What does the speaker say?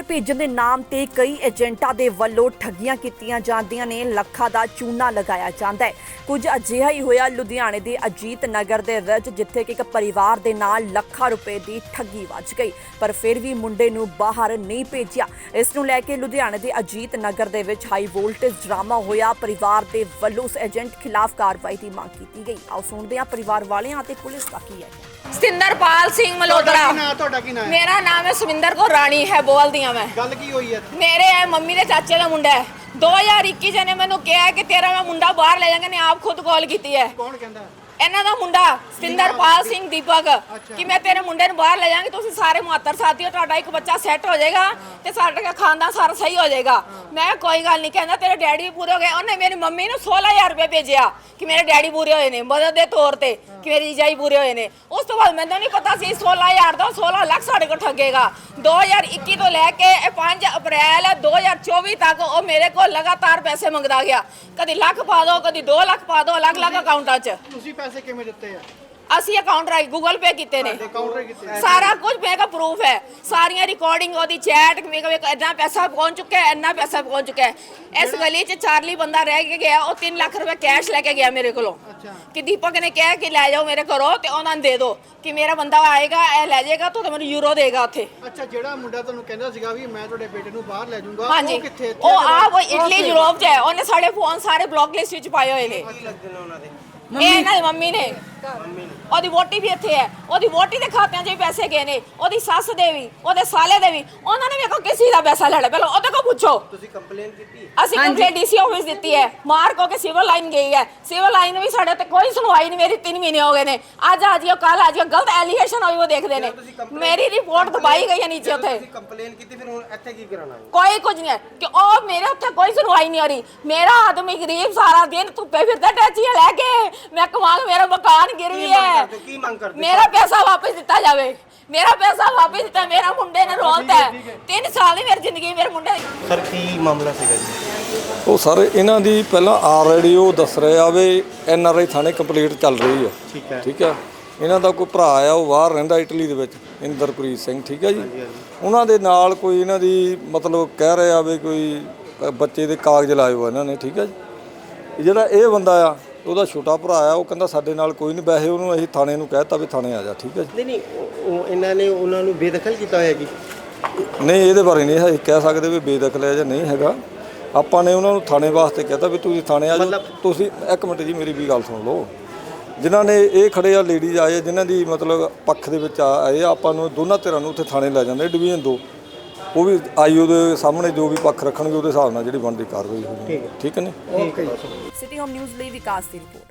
ਬਾਹਰ ਭੇਜਣ ਦੇ ਨਾਮ ਤੇ ਕਈ ਏਜੰਟਾਂ ਦੇ ਵੱਲੋਂ ਠੱਗੀਆਂ ਕੀਤੀਆਂ ਜਾਂਦੀਆਂ ਨੇ ਲੱਖਾਂ ਦਾ ਚੂਨਾ ਲਗਾਇਆ ਜਾਂਦਾ ਹੈ। ਕੁਝ ਅਜਿਹਾ ਹੀ ਹੋਇਆ ਲੁਧਿਆਣੇ ਦੇ ਅਜੀਤ ਨਗਰ ਦੇ ਵਿੱਚ ਜਿੱਥੇ ਕਿ ਇੱਕ ਪਰਿਵਾਰ ਦੇ ਨਾਲ ਲੱਖਾਂ ਰੁਪਏ ਦੀ ਠੱਗੀ ਵੱਜ ਗਈ ਪਰ ਫਿਰ ਵੀ ਮੁੰਡੇ ਨੂੰ ਬਾਹਰ ਨਹੀਂ ਭੇਜਿਆ। ਇਸ ਨੂੰ ਲੈ ਕੇ ਲੁਧਿਆਣੇ ਦੇ ਅਜੀਤ ਨਗਰ ਦੇ ਵਿੱਚ ਹਾਈ ਵੋਲਟੇਜ ਡਰਾਮਾ ਹੋਇਆ। ਪਰਿਵਾਰ ਦੇ ਵੱਲੋਂ ਉਸ ਏਜੰਟ ਖਿਲਾਫ ਕਾਰਵਾਈ ਦੀ ਮੰਗ ਕੀਤੀ ਗਈ। ਆਓ ਸੁਣਦੇ ਹਾਂ ਪਰਿਵਾਰ ਵਾਲਿਆਂ ਅਤੇ ਪੁਲਿਸ ਦਾ ਕੀ ਹੈ। ਸਤਿੰਦਰਪਾਲ ਸਿੰਘ ਮਲੋਤਰਾ ਤੁਹਾਡਾ ਕੀ ਨਾਂ ਤੁਹਾਡਾ ਕੀ ਨਾਂ ਹੈ? ਮੇਰਾ ਨਾਮ ਹੈ ਸੁਵਿੰਦਰ ਕੌਰ ਰਾਣੀ ਹੈ ਬੋਲਦੀ ਹਾਂ ਮੈਂ। ਗੱਲ ਕੀ ਹੋਈ ਹੈ ਮੇਰੇ ਹੈ ਮੰਮੀ ਦੇ ਚਾਚੇ ਦਾ ਮੁੰਡਾ ਹੈ 2021 ਚ ਨੇ ਮੈਨੂੰ ਕਿਹਾ ਕਿ ਤੇਰਾ ਮੈਂ ਮੁੰਡਾ ਬਾਹਰ ਲੈ ਜਾਵਾਂਗਾ ਨੇ ਆਪ ਖੁਦ ਕਾਲ ਕੀਤੀ ਹੈ ਕੌਣ ਕਹਿੰਦਾ? ਇਹਨਾਂ ਦਾ ਮੁੰਡਾ ਸਤਿੰਦਰਪਾਲ ਸਿੰਘ ਦੀਪਕ ਕਿ ਮੈਂ ਤੇਰੇ ਮੁੰਡੇ ਨੂੰ ਬਾਹਰ ਲੈ ਜਾਵਾਂਗੀ ਤੁਸੀਂ ਸਾਰੇ ਮੁਹੱਤਰ ਸਾਥੀ ਹੋ ਤੁਹਾਡਾ ਇੱਕ ਬੱਚਾ ਸੈੱਟ ਹੋ ਜਾਏਗਾ ਤੇ ਸਾਡਾ ਖਾਨਦਾਨ ਸਾਰਾ ਸਹੀ ਹੋ ਜਾਏਗਾ। ਮੈਂ ਕਿਹਾ, ਕੋਈ ਗੱਲ ਨਹੀਂ, ਕਹਿੰਦਾ ਤੇਰੇ ਡੈਡੀ ਵੀ ਪੂਰੇ ਹੋ ਗਏ। ਉਹਨੇ ਮੇਰੀ ਮੰਮੀ ਨੂੰ 16000 ਰੁਪਏ ਭੇਜਿਆ ਕਿ ਮੇਰੇ ਡੈਡੀ ਪੂਰੇ ਹੋਏ ਨੇ, ਮਦਦ ਦੇ ਤੌਰ ਤੇ ਕਿ ਮੇਰੀ ਜੀਜਾਈ ਪੂਰੇ ਹੋਏ ਨੇ। ਉਸ ਤੋਂ ਬਾਅਦ ਮੈਨੂੰ ਨਹੀਂ ਪਤਾ ਸੀ 16000 ਦਾ 16 ਲੱਖ ਸਾਡੇ ਕੋਲ ਠੱਗੇਗਾ। 2021 ਤੋਂ ਲੈ ਕੇ ਇਹ 5 ਅਪ੍ਰੈਲ 2024 ਤੱਕ ਉਹ ਮੇਰੇ ਕੋਲ ਲਗਾਤਾਰ ਪੈਸੇ ਮੰਗਦਾ ਗਿਆ। ਕਦੀ ਲੱਖ ਪਾ ਦੋ, ਕਦੀ 2 ਲੱਖ ਪਾ ਦੋ, ਅਲੱਗ-ਅਲੱਗ ਅਕਾਊਂਟਾਂ 'ਚ। ਤੁਸੀਂ ਪੈਸੇ ਕਿਵੇਂ ਦਿੱਤੇ ਆ? ਅਸੀਂ ਅਕਾਊਂਟ ਰਾਈ ਗੂਗਲ ਪੇ ਕੀਤੇ ਨੇ। ਸਾਰਾ ਕੁਝ ਮੇਰੇ ਕੋਲ ਪ੍ਰੂਫ ਹੈ। ਸਾਰੀਆਂ ਰਿਕਾਰਡਿੰਗ ਉਹਦੀ ਚੈਟ ਮੇਰੇ ਕੋਲ ਇੰਨਾ ਪੈਸਾ ਪਹੁੰਚ ਚੁੱਕਾ ਹੈ ਇੰਨਾ ਪੈਸਾ ਪਹੁੰਚ ਚੁੱਕਾ ਹੈ। ਇਸ ਗਲੀ 'ਚ ਚਾਰਲੀ ਬੰਦਾ ਰਹਿ ਕੇ ਗਿਆ ਉਹ 3 ਲੱਖ ਰੁਪਏ ਕੈਸ਼ ਲੈ ਕੇ ਗਿਆ ਮੇਰੇ ਕੋਲੋਂ। ਕਿ ਦੀਪਕ ਨੇ ਕਿਹਾ ਕਿ ਲੈ ਜਾਓ ਮੇਰੇ ਘਰੋਂ ਤੇ ਉਹਨਾਂ ਨੂੰ ਦੇ ਦਿਓ ਕਿ ਮੇਰਾ ਬੰਦਾ ਆਏਗਾ ਇਹ ਲੈ ਜਾਏਗਾ ਤਾਂ ਮੈਨੂੰ ਯੂਰੋ ਦੇਗਾ ਉੱਥੇ। ਅੱਛਾ ਜਿਹੜਾ ਮੁੰਡਾ ਤੁਹਾਨੂੰ ਕਹਿੰਦਾ ਸੀਗਾ ਵੀ ਮੈਂ ਤੁਹਾਡੇ ਬੇਟੇ ਨੂੰ ਬਾਹਰ ਲੈ ਜਾਊਂਗਾ ਉਹ ਕਿੱਥੇ ਉਹ ਆ ਆ ਉਹ ਇਟਲੀ ਯੂਰਪ 'ਚ ਹੈ। ਉਹਨੇ ਸਾਡੇ ਫੋਨ ਸਾਰੇ ਬਲੌਕ ਲਿਸਟ ਵਿੱਚ ਪਾਏ ਹੋਏ ਨੇ। ਇਹ ਇਹਨਾਂ ਦੀ ਮੰਮੀ ਨੇ। ਉਹਦੀ ਵੋਟੀ ਵੀ ਇੱਥੇ ਹੈ। ਉਹਦੀ ਵੋਟੀ ਦੇ ਖਾਤਿਆਂ 'ਚ ਵੀ ਪੈਸੇ ਗਏ ਨੇ। ਉਹਦੀ ਸੱਸ ਦੇ ਵੀ ਉਹਦੇ ਸਾਲੇ ਦੇ ਵੀ। ਉਹਨਾਂ ਨੇ ਵੇਖੋ ਕਿਸੇ ਦਾ ਪੈਸਾ ਲੈ ਲਿਆ ਪਹਿਲਾਂ ਉਹਦੇ ਕੋਲ ਪੁੱਛੋ। ਤੁਸੀਂ ਕੰਪਲੇਨ ਕੀਤੀ? ਅਸੀਂ ਕੰਪਲੇਂਟ ਡੀਸੀ ਆਫਿਸ ਦਿੱਤੀ ਹੈ। ਮਾਰ ਕੋ ਕੇ ਸਿਵਲ ਲਾਈਨ ਗਈ ਹੈ। ਸਿਵਲ ਲਾਈਨ ਵੀ ਸਾਡੇ ਤੇ ਕੋਈ ਸੁਣਵਾਈ ਨਹੀਂ ਮੇਰੀ। 3 ਮਹੀਨੇ ਹੋ ਗਏ ਨੇ। ਅੱਜ ਆ ਜਿਓ ਕੱਲ ਆ ਜਿਓ। ਗਲਤ ਐਲੀਗੇਸ਼ਨ ਹੋਈ ਉਹ ਦੇਖਦੇ ਨੇ। ਮੇਰੀ ਰਿਪੋਰਟ ਦਬਾਈ ਗਈ ਹੈ ਨੀਚੇ ਉੱਥੇ ਤੁਸੀਂ ਕੰਪਲੇਨ ਕੀਤੀ ਫਿਰ ਹੁਣ ਇੱਥੇ ਕੀ ਕਰਾਣਾ ਹੈ? ਕੋਈ ਕੁਝ ਨਹੀਂ ਹੈ। ਕਿ ਉਹ ਮੇਰੇ ਉੱਤੇ ਕੋਈ ਸੁਣਵਾਈ ਨਹੀਂ ਹੋ ਰਹੀ। ਮੇਰਾ ਆਦਮੀ ਗਰੀਬ ਸਾਰਾ ਦਿਨ ਧੁੱਪੇ ਫਿਰਦਾ ਟੈਚੀਆਂ ਲੈ ਕੇ। ਮੈਂ ਕਮਾਂ ਮੇਰਾ ਮਕਾਨ ਗਿਰ ਕੀ ਵੀ ਮੰਗ ਹੈ। ਕਰਦੇ ਹੋ? ਕੀ ਮੰਗ ਕਰਦੇ? ਹੋ? ਮੇਰਾ ਪੈਸਾ ਵਾਪਸ ਦਿੱਤਾ ਜਾਵੇ। ਮੇਰਾ ਪੈਸਾ ਵਾਪਸ ਦਿੱਤਾ ਮੇਰਾ ਮੁੰਡੇ ਨੇ ਰੋਲਤਾ ਹੈ ਤਿੰਨ ਸਾਲ ਦੀ ਮੇਰੀ ਜ਼ਿੰਦਗੀ ਮੇਰੇ ਮੁੰਡੇ ਦੀ। ਸਰ ਕੀ ਮਾਮਲਾ ਸੀਗਾ ਜੀ? ਉਹ ਸਰ ਇਹਨਾਂ ਦੀ ਪਹਿਲਾਂ ਆਲਰੇਡੀ ਉਹ ਦੱਸ ਰਹੇ ਆ ਵੀ ਐਨ ਆਰ ਆਈ ਥਾਣੇ ਕੰਪਲੀਟ ਚੱਲ ਰਹੀ ਆ ਠੀਕ ਹੈ। ਠੀਕ ਆ ਇਹਨਾਂ ਦਾ ਕੋਈ ਭਰਾ ਆ ਉਹ ਬਾਹਰ ਰਹਿੰਦਾ ਇਟਲੀ ਦੇ ਵਿੱਚ ਇੰਦਰਪ੍ਰੀਤ ਸਿੰਘ ਠੀਕ ਹੈ ਜੀ? ਉਹਨਾਂ ਦੇ ਨਾਲ ਕੋਈ ਇਹਨਾਂ ਦੀ ਮਤਲਬ ਕਹਿ ਰਹੇ ਆ ਵੀ ਕੋਈ ਬੱਚੇ ਦੇ ਕਾਗਜ਼ ਲਾਏ ਹੋਏ ਇਹਨਾਂ ਨੇ ਠੀਕ ਹੈ ਜੀ? ਜਿਹੜਾ ਇਹ ਬੰਦਾ ਆ ਉਹਦਾ ਛੋਟਾ ਭਰਾ ਆ ਉਹ ਕਹਿੰਦਾ ਸਾਡੇ ਨਾਲ ਕੋਈ ਨਹੀਂ ਵੈਸੇ ਉਹਨੂੰ ਅਸੀਂ ਥਾਣੇ ਨੂੰ ਕਹਿਤਾ ਵੀ ਥਾਣੇ ਆ ਜਾ ਠੀਕ ਹੈ ਜੀ? ਨਹੀਂ ਨਹੀਂ ਉਹ- ਇਹਨਾਂ ਨੇ ਉਹਨਾਂ ਨੂੰ ਬੇਦਖਲ ਕੀਤਾ ਹੋਇਆ ਜੀ। ਨਹੀਂ ਇਹਦੇ ਬਾਰੇ ਨਹੀਂ ਅਸੀਂ ਕਹਿ ਸਕਦੇ ਵੀ ਬੇਦਖਲ ਹੈ ਜਾਂ ਨਹੀਂ ਹੈਗਾ। ਆਪਾਂ ਨੇ ਉਹਨਾਂ ਨੂੰ ਥਾਣੇ ਵਾਸਤੇ ਕਹਿਤਾ ਵੀ ਤੁਸੀਂ ਥਾਣੇ ਆ ਜਾਓ। ਤੁਸੀਂ ਇੱਕ ਮਿੰਟ ਜੀ ਮੇਰੀ ਵੀ ਗੱਲ ਸੁਣ ਲਓ। ਜਿਨ੍ਹਾਂ ਨੇ ਇਹ ਖੜੇ ਆ ਲੇਡੀਜ਼ ਆਏ ਜਿਨ੍ਹਾਂ ਦੀ ਮਤਲਬ ਪੱਖ ਦੇ ਵਿੱਚ ਆਏ ਆਪਾਂ ਨੂੰ ਦੋਨਾਂ ਧਿਰਾਂ ਨੂੰ ਉੱਥੇ ਥਾਣੇ ਲੈ ਜਾਂਦੇ ਡਿਵੀਜ਼ਨ 2 ਉਹ ਵੀ ਆਈਓ ਦੇ ਸਾਹਮਣੇ ਜੋ ਵੀ ਪੱਖ ਰੱਖਣਗੇ ਉਹਦੇ ਹਿਸਾਬ ਨਾਲ ਜਿਹੜੀ ਬਣਦੀ ਕਾਰਵਾਈ ਹੋਣੀ ਠੀਕ ਹੈ। ਨੇ ਠੀਕ ਹੈ ਜੀ। ਸਿਟੀ ਹੋਮ ਨਿਊਜ਼ ਲਈ ਵਿਕਾਸ ਦੀ ਰਿਪੋਰਟ।